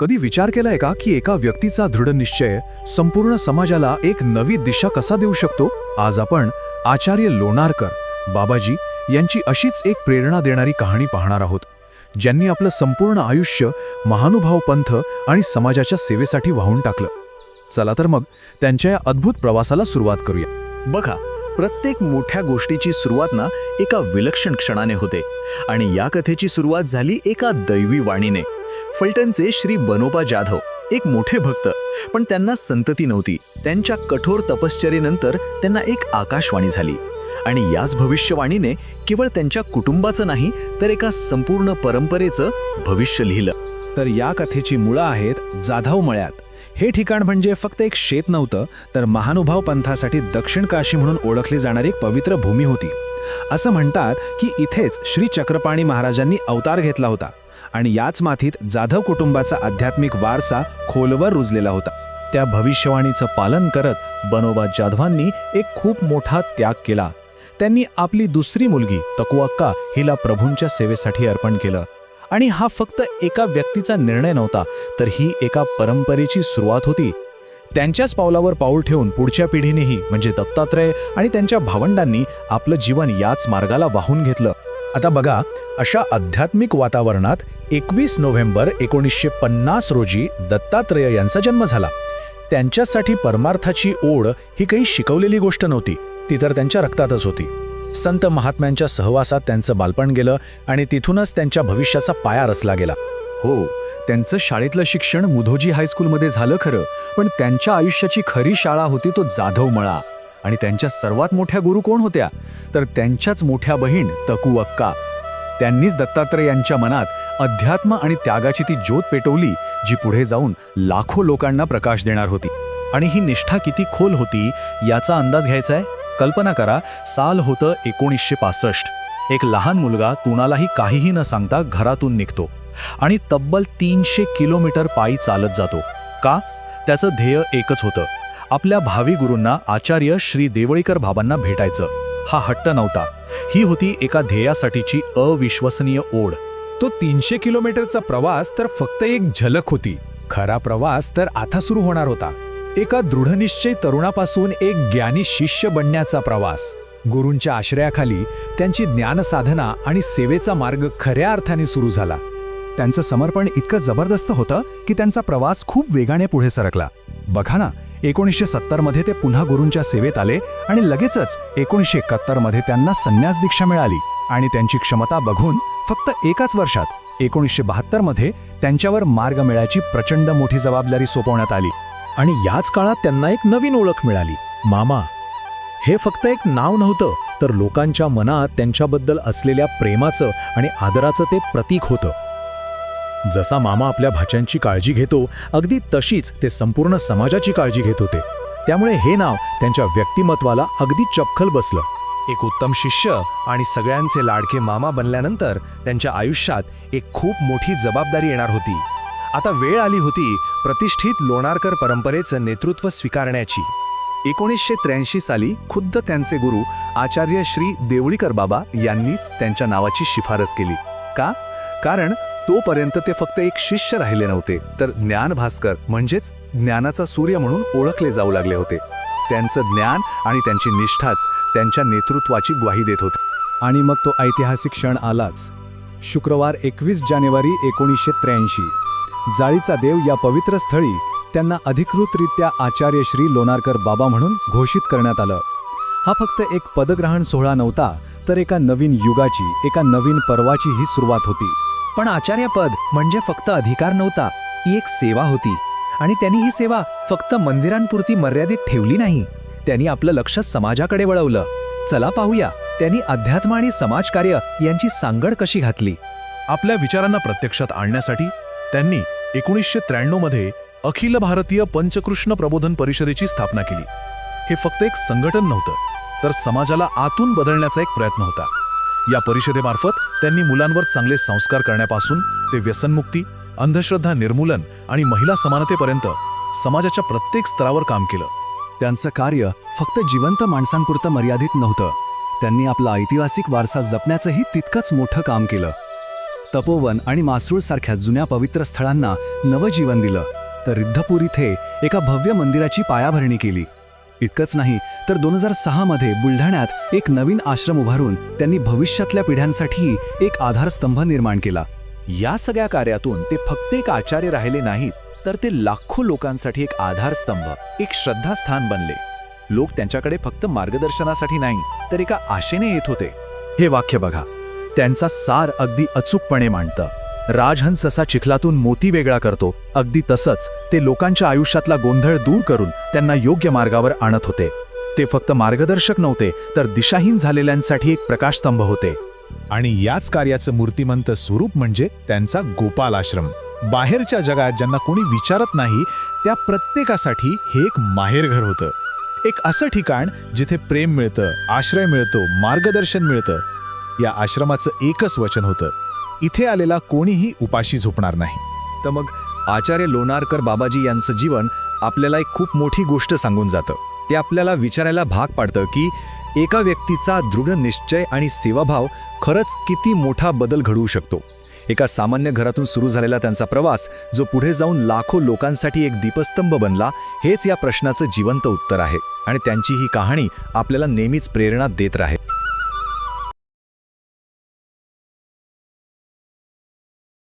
कधी विचार केलाय का की एका व्यक्तीचा दृढ निश्चय संपूर्ण समाजाला एक नवी दिशा कसा देऊ शकतो? आज आपण आचार्य लोणारकर बाबाजी यांची अशीच एक प्रेरणा देणारी कहाणी पाहणार आहोत ज्यांनी आपलं संपूर्ण आयुष्य महानुभाव पंथ आणि समाजाच्या सेवेसाठी वाहून टाकलं. चला तर मग त्यांच्या या अद्भुत प्रवासाला सुरुवात करूया. बघा प्रत्येक मोठ्या गोष्टीची सुरुवात ना एका विलक्षण क्षणाने होते आणि या कथेची सुरुवात झाली एका दैवी वाणीने. फलटणचे श्री बनोबा जाधव एक मोठे भक्त. पण त्यांना संतती नव्हती. त्यांच्या कठोर तपश्चर्येनंतर त्यांना एक आकाशवाणी झाली. आणि याच भविष्यवाणीने केवळ त्यांच्या कुटुंबाचं नाही तर एका संपूर्ण परंपरेचं भविष्य लिहिलं. तर या कथेची मुळं आहेत जाधव मळ्यात. हे ठिकाण म्हणजे फक्त एक शेत नव्हतं तर महानुभाव पंथासाठी दक्षिण काशी म्हणून ओळखली जाणारी एक पवित्र भूमी होती. असं म्हणतात की इथेच श्री चक्रपाणी महाराजांनी अवतार घेतला होता. आणि याच माथीत जाधव कुटुंबाचा आध्यात्मिक वारसा खोलवर रुजलेला होता. त्या भविष्यवाणीचं पालन करत बनोबा जाधवांनी एक खूप मोठा त्याग केला. त्यांनी आपली दुसरी मुलगी तकुअक्का हिला प्रभूंच्या सेवेसाठी अर्पण केलं. आणि हा फक्त एका व्यक्तीचा निर्णय नव्हता तर ही एका परंपरेची सुरुवात होती. त्यांच्याच पावलावर पाऊल ठेवून पुढच्या पिढीनेही म्हणजे दत्तात्रय आणि त्यांच्या भावंडांनी आपलं जीवन याच मार्गाला वाहून घेतलं. आता बघा अशा आध्यात्मिक वातावरणात एकवीस नोव्हेंबर एकोणीसशे पन्नास रोजी दत्तात्रेय यांचा जन्म झाला. त्यांच्यासाठी परमार्थाची ओढ ही काही शिकवलेली गोष्ट नव्हती ती तर त्यांच्या रक्तातच होती. संत महात्म्यांच्या सहवासात त्यांचं बालपण गेलं आणि तिथूनच त्यांच्या भविष्याचा पाया रचला गेला. हो त्यांचं शाळेतलं शिक्षण मुधोजी हायस्कूलमध्ये झालं खरं पण त्यांच्या आयुष्याची खरी शाळा होती तो जाधव मळा. आणि त्यांच्या सर्वात मोठ्या गुरु कोण होत्या? तर त्यांच्याच मोठ्या बहीण तकू अक्का. त्यांनीच दत्तात्रय यांच्या मनात अध्यात्म आणि त्यागाची ती ज्योत पेटवली जी पुढे जाऊन लाखो लोकांना प्रकाश देणार होती. आणि ही निष्ठा किती खोल होती याचा अंदाज घ्यायचा आहे? कल्पना करा साल होतं एकोणीसशे पासष्ट. एक लहान मुलगा तुणालाही काहीही न सांगता घरातून निघतो आणि तब्बल तीनशे किलोमीटर पायी चालत जातो. का? त्याचं ध्येय एकच होतं. आपल्या भावी गुरूंना आचार्य श्री देवळीकर बाबांना भेटायचं. हा हट्ट नव्हता. ही होती एका ध्येयासाठीची अविश्वसनीय ओढ. तो तीनशे किलोमीटरचा प्रवास तर फक्त एक झलक होती. खरा प्रवास तर आता सुरू होणार होता. एका दृढनिश्चय तरुणापासून एक ज्ञानी शिष्य बनण्याचा प्रवास. गुरूंच्या आश्रयाखाली त्यांची ज्ञानसाधना आणि सेवेचा मार्ग खऱ्या अर्थाने सुरू झाला. त्यांचं समर्पण इतकं जबरदस्त होतं की त्यांचा प्रवास खूप वेगाने पुढे सरकला. बघा ना एकोणीसशे सत्तरमध्ये ते पुन्हा गुरूंच्या सेवेत आले आणि लगेचच एकोणीसशे एकाहत्तरमध्ये त्यांना संन्यास दीक्षा मिळाली. आणि त्यांची क्षमता बघून फक्त एकाच वर्षात एकोणीसशे बहात्तरमध्ये त्यांच्यावर मार्ग मिळायची प्रचंड मोठी जबाबदारी सोपवण्यात आली. आणि याच काळात त्यांना एक नवीन ओळख मिळाली. मामा हे फक्त एक नाव नव्हतं तर लोकांच्या मनात त्यांच्याबद्दल असलेल्या प्रेमाचं आणि आदराचं ते प्रतीक होतं. जसा मामा आपल्या भाच्यांची काळजी घेतो अगदी तशीच ते संपूर्ण समाजाची काळजी घेत होते. त्यामुळे हे नाव त्यांच्या व्यक्तिमत्वाला अगदी चपखल बसलं. एक उत्तम शिष्य आणि सगळ्यांचे लाडके मामा बनल्यानंतर त्यांच्या आयुष्यात एक खूप मोठी जबाबदारी येणार होती. आता वेळ आली होती प्रतिष्ठित लोणारकर परंपरेचं नेतृत्व स्वीकारण्याची. एकोणीसशे त्र्याऐंशी साली खुद्द त्यांचे गुरु आचार्य श्री देवळीकर बाबा यांनीच त्यांच्या नावाची शिफारस केली. का? कारण तोपर्यंत ते फक्त एक शिष्य राहिले नव्हते. तर ज्ञान भास्कर म्हणजेच ज्ञानाचा सूर्य म्हणून ओळखले जाऊ लागले होते. त्यांचं ज्ञान आणि त्यांची निष्ठाच त्यांच्या नेतृत्वाची ग्वाही देत होती. आणि मग तो ऐतिहासिक क्षण आलाच. शुक्रवार एकवीस जानेवारी एकोणीसशे त्र्याऐंशी. जाळीचा देव या पवित्र स्थळी त्यांना अधिकृतरित्या आचार्य श्री लोणारकर बाबा म्हणून घोषित करण्यात आलं. हा फक्त एक पदग्रहण सोहळा नव्हता तर एका नवीन युगाची एका नवीन पर्वाची ही सुरुवात होती. पण आचार्यपद म्हणजे फक्त अधिकार नव्हता ती एक सेवा होती. आणि त्यांनी ही सेवा फक्त मंदिरांपुरती मर्यादित ठेवली नाही. त्यांनी आपलं लक्ष समाजाकडे वळवलं. चला पाहूया त्यांनी अध्यात्म आणि समाजकार्य यांची सांगड कशी घातली. आपल्या विचारांना प्रत्यक्षात आणण्यासाठी त्यांनी एकोणीसशे त्र्याण्णवमध्ये अखिल भारतीय पंचकृष्ण प्रबोधन परिषदेची स्थापना केली. हे फक्त एक संघटन नव्हतं तर समाजाला आतून बदलण्याचा एक प्रयत्न होता. या परिषदेमार्फत त्यांनी मुलांवर चांगले संस्कार करण्यापासून ते व्यसनमुक्ती अंधश्रद्धा निर्मूलन आणि महिला समानतेपर्यंत समाजाच्या प्रत्येक स्तरावर काम केलं. त्यांचं कार्य फक्त जिवंत माणसांपुरतं मर्यादित नव्हतं. त्यांनी आपला ऐतिहासिक वारसा जपण्याचंही तितकंच मोठं काम केलं. तपोवन आणि मासरूळसारख्या जुन्या पवित्र स्थळांना नवजीवन दिलं. तर रिद्धपूर इथे एका भव्य मंदिराची पायाभरणी केली. इतकंच नाही तर दोन हजार सहामध्ये बुलढाण्यात एक नवीन आश्रम उभारून त्यांनी भविष्यातल्या पिढ्यांसाठी एक आधारस्तंभ निर्माण केला. या सगळ्या कार्यातून ते फक्त एक आचार्य राहिले नाहीत तर ते लाखो लोकांसाठी एक आधारस्तंभ एक श्रद्धास्थान बनले. लोक त्यांच्याकडे फक्त मार्गदर्शनासाठी नाही तर एका आशेने येत होते. हे वाक्य बघा. त्यांचा सार अगदी अचूकपणे मांडतं. राजहंस असा चिखलातून मोती वेगळा करतो. अगदी तसंच ते लोकांच्या आयुष्यातला गोंधळ दूर करून त्यांना योग्य मार्गावर आणत होते. ते फक्त मार्गदर्शक नव्हते तर दिशाहीन झालेल्यांसाठी एक प्रकाशस्तंभ होते. आणि याच कार्याचं मूर्तिमंत स्वरूप म्हणजे त्यांचा गोपाल आश्रम. बाहेरच्या जगात ज्यांना कोणी विचारत नाही त्या प्रत्येकासाठी हे एक माहेरघर होतं. एक असं ठिकाण जिथे प्रेम मिळतं आश्रय मिळतो मार्गदर्शन मिळतं. या आश्रमाचं एकच वचन होतं. इथे आलेला कोणीही उपाशी झोपणार नाही. तर मग आचार्य लोणारकर बाबाजी यांचं जीवन आपल्याला एक खूप मोठी गोष्ट सांगून जातं. ते आपल्याला विचारायला भाग पाडतं की एका व्यक्तीचा दृढ निश्चय आणि सेवाभाव खरंच किती मोठा बदल घडवू शकतो. एका सामान्य घरातून सुरू झालेला त्यांचा प्रवास जो पुढे जाऊन लाखो लोकांसाठी एक दीपस्तंभ बनला हेच या प्रश्नाचं जिवंत उत्तर आहे. आणि त्यांची ही कहाणी आपल्याला नेहमीच प्रेरणा देत राहील